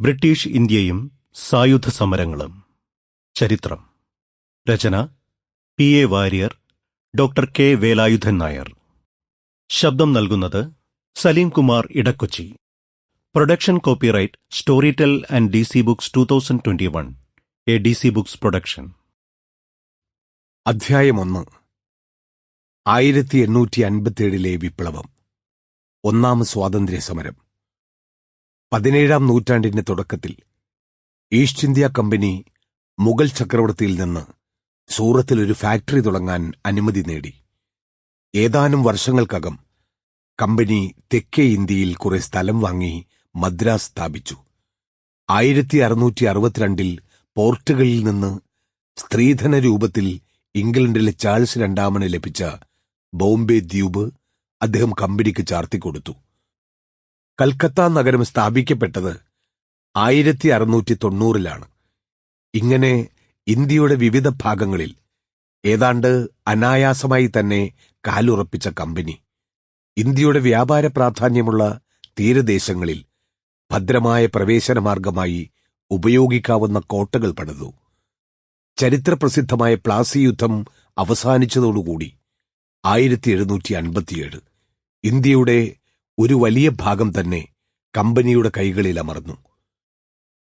British ഇന്ത്യയും സായുധ സമരങ്ങളും. ചരിത്രം. രചന P A Warrier doctor K Velayudhan Nair. ശബ്ദം നൽകുന്നത് Saleem Kumar Edakochi. Production copyright Storytel and D C books two thousand twenty one A D C books production. അധ്യായം ഒന്ന്. ആയിരത്തി എണ്ണൂറ്റി അൻപത്തിയേഴിലെ വിപ്ലവം. ഒന്നാം സ്വാതന്ത്ര്യ സമരം പതിനേഴാം നൂറ്റാണ്ടിന്റെ തുടക്കത്തിൽ ഈസ്റ്റ് ഇന്ത്യ കമ്പനി മുഗൾ ചക്രവർത്തിയിൽ നിന്ന് സൂറത്തിൽ ഒരു ഫാക്ടറി തുടങ്ങാൻ അനുമതി നേടി. ഏതാനും വർഷങ്ങൾക്കകം കമ്പനി തെക്കേ ഇന്ത്യയിൽ കുറെ സ്ഥലം വാങ്ങി മദ്രാസ് സ്ഥാപിച്ചു. ആയിരത്തി അറുന്നൂറ്റി അറുപത്തിരണ്ടിൽ പോർട്ടുഗലിൽ നിന്ന് സ്ത്രീധന രൂപത്തിൽ ഇംഗ്ലണ്ടിലെ ചാൾസ് രണ്ടാമന് ലഭിച്ച ബോംബെ ദ്വീപ് അദ്ദേഹം കമ്പനിക്ക് ചാർത്തിക്കൊടുത്തു. കൽക്കത്ത നഗരം സ്ഥാപിക്കപ്പെട്ടത് ആയിരത്തി അറുന്നൂറ്റി തൊണ്ണൂറിലാണ് ഇങ്ങനെ ഇന്ത്യയുടെ വിവിധ ഭാഗങ്ങളിൽ ഏതാണ്ട് അനായാസമായി തന്നെ കാലുറപ്പിച്ച കമ്പനി. ഇന്ത്യയുടെ വ്യാപാര പ്രാധാന്യമുള്ള തീരദേശങ്ങളിൽ ഭദ്രമായ പ്രവേശന മാർഗമായി ഉപയോഗിക്കാവുന്ന കോട്ടകൾ പണിതു. ചരിത്രപ്രസിദ്ധമായ പ്ലാസി യുദ്ധം അവസാനിച്ചതോടുകൂടി ആയിരത്തി എഴുന്നൂറ്റി അൻപത്തിയേഴ് ഇന്ത്യയുടെ ഒരു വലിയ ഭാഗം തന്നെ കമ്പനിയുടെ കൈകളിൽ അമർന്നു.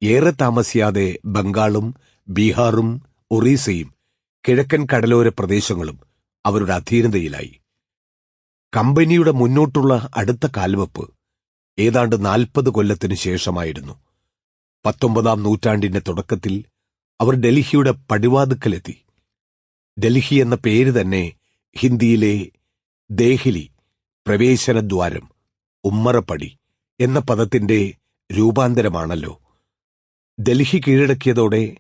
ഏറെ താമസിയാതെ ബംഗാളും ബീഹാറും ഒറീസയും കിഴക്കൻ കടലോര പ്രദേശങ്ങളും അവരുടെ അധീനതയിലായി. കമ്പനിയുടെ മുന്നോട്ടുള്ള അടുത്ത കാൽവെപ്പ് ഏതാണ്ട് നാൽപ്പത് കൊല്ലത്തിനു ശേഷമായിരുന്നു. പത്തൊമ്പതാം നൂറ്റാണ്ടിന്റെ തുടക്കത്തിൽ അവർ ഡൽഹിയുടെ പടിവാതുക്കലെത്തി. ഡൽഹി എന്ന പേര് തന്നെ ഹിന്ദിയിലെ ദേഹിലി പ്രവേശനദ്വാരം ഉമ്മറപ്പടി എന്ന പദത്തിന്റെ രൂപാന്തരമാണല്ലോ. ഡൽഹി കീഴടക്കിയതോടെ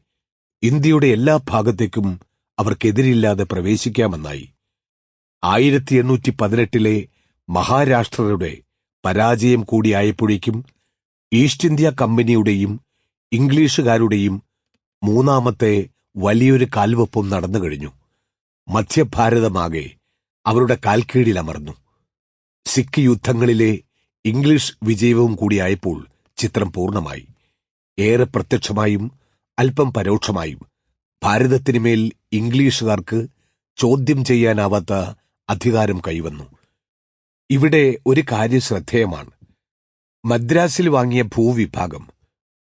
ഇന്ത്യയുടെ എല്ലാ ഭാഗത്തേക്കും അവർക്കെതിരില്ലാതെ പ്രവേശിക്കാമെന്നായി. ആയിരത്തി എണ്ണൂറ്റി പതിനെട്ടിലെ മഹാരാഷ്ട്രരുടെ പരാജയം കൂടിയായപ്പോഴേക്കും ഈസ്റ്റ് ഇന്ത്യ കമ്പനിയുടെയും ഇംഗ്ലീഷുകാരുടെയും മൂന്നാമത്തെ വലിയൊരു കാൽവെപ്പും നടന്നു കഴിഞ്ഞു. മധ്യഭാരതമാകെ അവരുടെ കാൽക്കീഴിലമർന്നു. സിഖ് യുദ്ധങ്ങളിലെ ഇംഗ്ലീഷ് വിജയവും കൂടിയായപ്പോൾ ചിത്രം പൂർണമായി. ഏറെ പ്രത്യക്ഷമായും അല്പം പരോക്ഷമായും ഭാരതത്തിനുമേൽ ഇംഗ്ലീഷുകാർക്ക് ചോദ്യം ചെയ്യാനാവാത്ത അധികാരം കൈവന്നു. ഇവിടെ ഒരു കാര്യം ശ്രദ്ധേയമാണ്. മദ്രാസിൽ വാങ്ങിയ ഭൂവിഭാഗം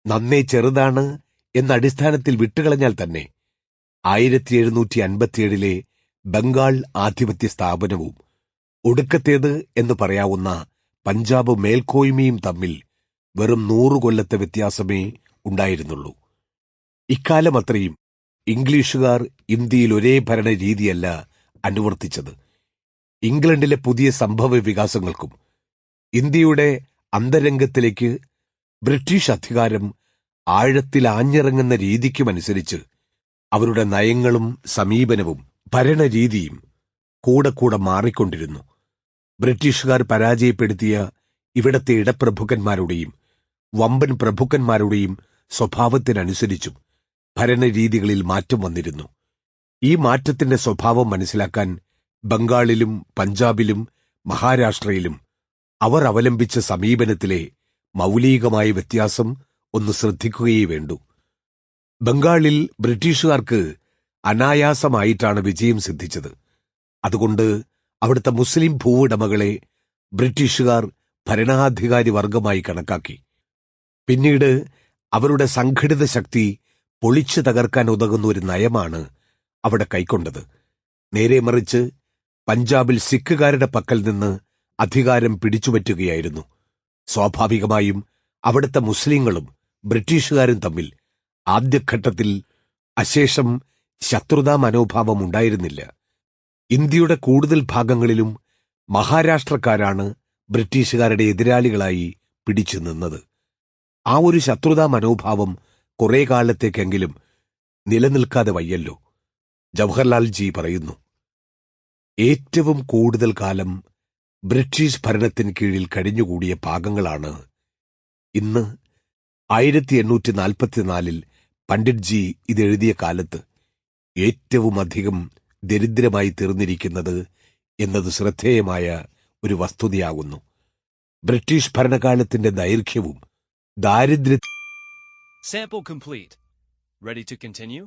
നന്നേ ചെറുതാണ് എന്ന അടിസ്ഥാനത്തിൽ വിട്ടുകളഞ്ഞാൽ തന്നെ ആയിരത്തി എഴുന്നൂറ്റി അൻപത്തിയേഴിലെ ബംഗാൾ ആധിപത്യ സ്ഥാപനവും ഒടുക്കത്തേത് എന്ന് പറയാവുന്ന പഞ്ചാബ് മേൽക്കോയ്മയും തമ്മിൽ വെറും നൂറു കൊല്ലത്തെ വ്യത്യാസമേ ഉണ്ടായിരുന്നുള്ളൂ. ഇക്കാലം അത്രയും ഇംഗ്ലീഷുകാർ ഇന്ത്യയിൽ ഒരേ രീതിയല്ല അനുവർത്തിച്ചത്. ഇംഗ്ലണ്ടിലെ പുതിയ സംഭവ വികാസങ്ങൾക്കും ഇന്ത്യയുടെ അന്തരംഗത്തിലേക്ക് ബ്രിട്ടീഷ് അധികാരം ആഴത്തിൽ ആഞ്ഞിറങ്ങുന്ന രീതിക്കുമനുസരിച്ച് അവരുടെ നയങ്ങളും സമീപനവും ഭരണരീതിയും കൂടെ കൂടെ മാറിക്കൊണ്ടിരുന്നു. ബ്രിട്ടീഷുകാർ പരാജയപ്പെടുത്തിയ ഇവിടത്തെ ഇടപ്രഭുക്കന്മാരുടെയും വമ്പൻ പ്രഭുക്കന്മാരുടെയും സ്വഭാവത്തിനനുസരിച്ചും ഭരണരീതികളിൽ മാറ്റം വന്നിരുന്നു. ഈ മാറ്റത്തിന്റെ സ്വഭാവം മനസ്സിലാക്കാൻ ബംഗാളിലും പഞ്ചാബിലും മഹാരാഷ്ട്രയിലും അവർ അവലംബിച്ച സമീപനത്തിലെ മൗലികമായ വ്യത്യാസം ഒന്ന് ശ്രദ്ധിക്കുകയേ വേണ്ടു. ബംഗാളിൽ ബ്രിട്ടീഷുകാർക്ക് അനായാസമായിട്ടാണ് വിജയം സിദ്ധിച്ചത്. അതുകൊണ്ട് അവിടുത്തെ മുസ്ലിം ഭൂവുടമകളെ ബ്രിട്ടീഷുകാർ ഭരണാധികാരി വർഗമായി കണക്കാക്കി. പിന്നീട് അവരുടെ സംഘടിത ശക്തി പൊളിച്ചു തകർക്കാൻ ഉതകുന്ന ഒരു നയമാണ് അവിടെ കൈക്കൊണ്ടത്. നേരെ മറിച്ച് പഞ്ചാബിൽ സിഖുകാരുടെ പക്കൽ നിന്ന് അധികാരം പിടിച്ചുപറ്റുകയായിരുന്നു. സ്വാഭാവികമായും അവിടുത്തെ മുസ്ലിങ്ങളും ബ്രിട്ടീഷുകാരും തമ്മിൽ ആദ്യഘട്ടത്തിൽ അശേഷം ശത്രുതാ മനോഭാവം ഉണ്ടായിരുന്നില്ല. ഇന്ത്യയുടെ കൂടുതൽ ഭാഗങ്ങളിലും മഹാരാഷ്ട്രക്കാരാണ് ബ്രിട്ടീഷുകാരുടെ എതിരാളികളായി പിടിച്ചു നിന്നത്. ആ ഒരു ശത്രുതാ മനോഭാവം കുറെ കാലത്തേക്കെങ്കിലും നിലനിൽക്കാതെ വയ്യല്ലോ ജവഹർലാൽ ജി പറയുന്നു. ഏറ്റവും കൂടുതൽ കാലം ബ്രിട്ടീഷ് ഭരണത്തിന് കീഴിൽ കഴിഞ്ഞുകൂടിയ ഭാഗങ്ങളാണ് ഇന്ന്. ആയിരത്തി എണ്ണൂറ്റി നാൽപ്പത്തിനാലിൽ പണ്ഡിറ്റ് ജി ഇതെഴുതിയ കാലത്ത് ഏറ്റവും അധികം ദരിദ്രമായി തീർന്നിരിക്കുന്നത് എന്നത് ശ്രദ്ധേയമായ ഒരു വസ്തുതയാകുന്നു ബ്രിട്ടീഷ് ഭരണകാലത്തിന്റെ ദൈർഘ്യവും ദാരിദ്ര്യ Sample complete. Ready to continue?